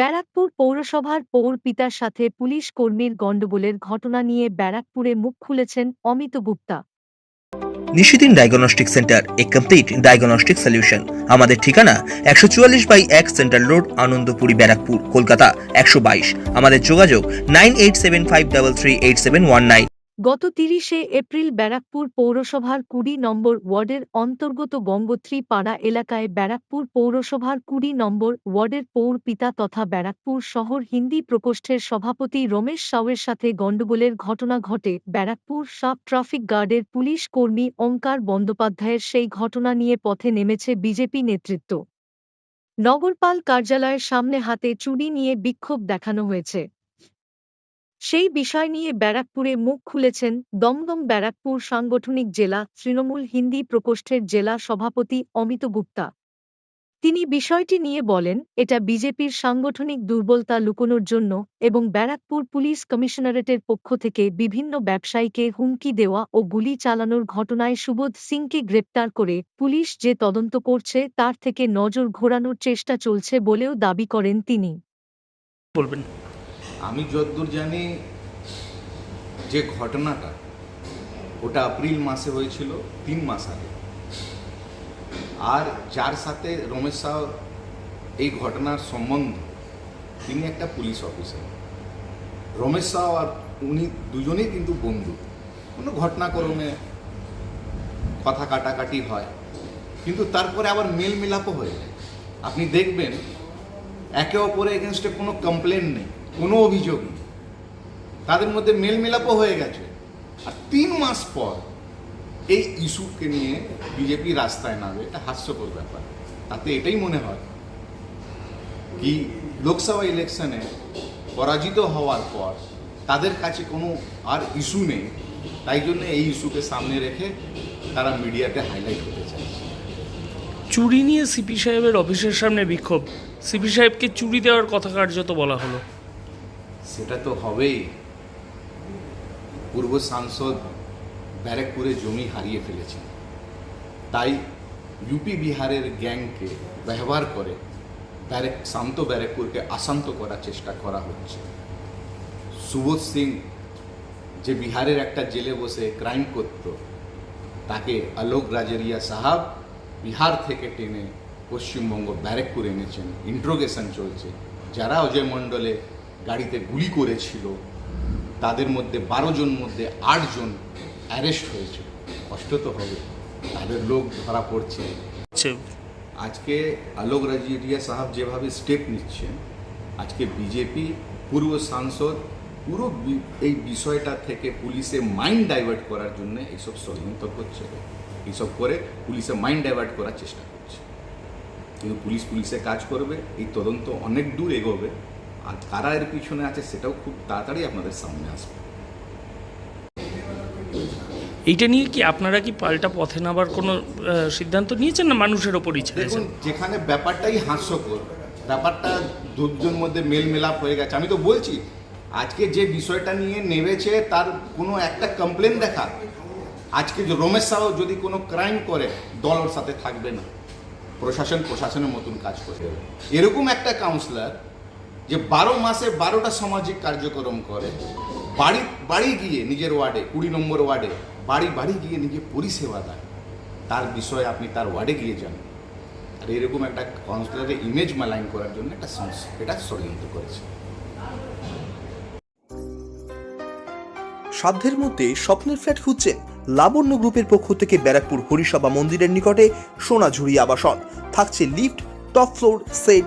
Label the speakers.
Speaker 1: ব্যারাকপুর পৌরসভার পৌর পিতার সাথে পুলিশ কর্মীর গণ্ডগোলের ঘটনা নিয়ে ব্যারাকপুরে মুখ খুলেছেন Amit Gupta.
Speaker 2: Nishidin diagnostic centre, a complete diagnostic solution. আমাদের ঠিকানা একশো চুয়াল্লিশ বাই এক সেন্ট্রাল রোড, আনন্দপুরি ব্যারাকপুর, কলকাতা একশো বাইশ। আমাদের যোগাযোগ nine eight seven five double three eight seven one nine.
Speaker 1: গত তিরিশে এপ্রিল ব্যারাকপুর পৌরসভার কুড়ি নম্বর ওয়ার্ডের অন্তর্গত গঙ্গোত্রী পাড়া এলাকায় ব্যারাকপুর পৌরসভার কুড়ি নম্বর ওয়ার্ডের পৌর পিতা তথা ব্যারাকপুর শহর হিন্দি প্রকোষ্ঠের সভাপতি রমেশ সাউয়ের সাথে গণ্ডগোলের ঘটনা ঘটে। ব্যারাকপুর সাব ট্রাফিক গার্ডের পুলিশ কর্মী ওঙ্কার বন্দ্যোপাধ্যায়ের সেই ঘটনা নিয়ে পথে নেমেছে বিজেপি নেতৃত্ব। নগরপাল কার্যালয়ের সামনে হাতে চুরি নিয়ে বিক্ষোভ দেখানো হয়েছে। সেই বিষয় নিয়ে ব্যারাকপুরে মুখ খুলেছেন দমদম ব্যারাকপুর সাংগঠনিক জেলা তৃণমূল হিন্দি প্রকোষ্ঠের জেলা সভাপতি অমিত গুপ্তা। তিনি বিষয়টি নিয়ে বলেন, এটা বিজেপির সাংগঠনিক দুর্বলতা লুকোনোর জন্য এবং ব্যারাকপুর পুলিশ কমিশনারেটের পক্ষ থেকে বিভিন্ন ব্যবসায়ীকে হুমকি দেওয়া ও গুলি চালানোর ঘটনায় সুবোধ সিংকে গ্রেপ্তার করে পুলিশ যে তদন্ত করছে তার থেকে নজর ঘোরানোর চেষ্টা চলছে বলেও দাবি করেন তিনি।
Speaker 3: বলবেন।
Speaker 4: আমি যতদূর জানি, যে ঘটনাটা ওটা এপ্রিল মাসে হয়েছিল, তিন মাস আগে। আর যার সাথে রমেশ সাহ এই ঘটনার সম্বন্ধ তিনি একটা পুলিশ অফিসার। রমেশ সাহ আর উনি দুজনেই কিন্তু বন্ধু। কোনো ঘটনাক্রমে কথা কাটাকাটি হয়। কিন্তু তারপরে আবার মেল মিলাপও হয়ে যায়। আপনি দেখবেন, একে অপরের এগেনস্টে কোনো কমপ্লেন নেই। কোনো অভিযোগ নেই। তাদের মধ্যে মেলমেলাপও হয়ে গেছে। আর তিন মাস পর এই ইস্যুকে নিয়ে বিজেপি রাস্তায় নামে। এটা হাস্যকর ব্যাপার। তাতে এটাই মনে হয় কি লোকসভা ইলেকশনে পরাজিত হওয়ার পর তাদের কাছে কোনো আর ইস্যু নেই। তাই জন্য এই ইস্যুকে সামনে রেখে তারা মিডিয়াতে হাইলাইট করতে চাইছে।
Speaker 3: চুরি নিয়ে সিপি সাহেবের অফিসের সামনে বিক্ষোভ। সিপি সাহেবকে চুরি দেওয়ার কথা কার্যত বলা হলো।
Speaker 4: সেটা তো হবেই। পূর্ব সাংসদ ব্যারাকপুরে জমি হারিয়ে ফেলেছেন। তাই ইউপি বিহারের গ্যাংকে ব্যবহার করে ব্যারেক, শান্ত ব্যারাকপুরকে অশান্ত করার চেষ্টা করা হচ্ছে। সুবোধ সিং যে বিহারের একটা জেলে বসে ক্রাইম করত, তাকে আলোক রাজেরিয়া সাহাব বিহার থেকে টেনে পশ্চিমবঙ্গ ব্যারেকপুর এনেছেন। ইন্ট্রোগেশন চলছে। যারা অজয় মণ্ডলে গাড়িতে গুলি করেছিল তাদের মধ্যে বারো জন মধ্যে আটজন অ্যারেস্ট হয়েছে। কষ্ট তো হবে তাদের লোক ধরা পড়ছে। আজকে আলোক রাজিয়া সাহেব যেভাবে স্টেপ নিচ্ছেন আজকে বিজেপি পূর্ব সাংসদ পুরো এই বিষয়টা থেকে পুলিশে মাইন্ড ডাইভার্ট করার জন্য এইসব ষড়যন্ত্র করছে। এইসব করে পুলিশে মাইন্ড ডাইভার্ট করার চেষ্টা করছে। কিন্তু পুলিশ পুলিশে কাজ করবে এই তদন্ত অনেক দূর এগোবে। আর কারা এর পিছনে আছে সেটাও খুব তাড়াতাড়ি আপনাদের সামনে আসবে।
Speaker 3: এইটা নিয়ে কি আপনারা কি পাল্টা পথে নাবার কোনো সিদ্ধান্ত নিয়েছেন না মানুষের ওপরই
Speaker 4: দেখুন যেখানে ব্যাপারটাই হাস্যকর ব্যাপারটা দুজন মধ্যে মেলমেলাপ হয়ে গেছে। আমি তো বলছি আজকে যে বিষয়টা নিয়ে নেমেছে তার কোনো একটা কমপ্লেন দেখা। আজকে যে রমেশ সাহ যদি কোনো ক্রাইম করে দল ওর সাথে থাকবে না। প্রশাসন প্রশাসনের মতন কাজ করবে এরকম একটা কাউন্সিলর যে বারো মাসে বারোটা সামাজিক কার্যক্রম করে, বাড়ি বাড়ি গিয়ে নিজের ওয়ার্ডে, কুড়ি নম্বর ওয়ার্ডে বাড়ি বাড়ি গিয়ে নিজে পরিষেবা দেয়। তার বিষয়ে আপনি তার ওয়ার্ডে গিয়ে যান। আর এরকম একটা কাউন্সিলরের ইমেজ মালাইন করার জন্য একটা এটা ষড়যন্ত্র করেছে।
Speaker 2: সাধ্যের মধ্যে স্বপ্নের ফ্ল্যাট খুঁজছেন লাবণ্য গ্রুপের পক্ষ থেকে ব্যারাকপুর হরিসভা মন্দিরের নিকটে সোনাঝুরি আবাসন। থাকছে lift, top floor set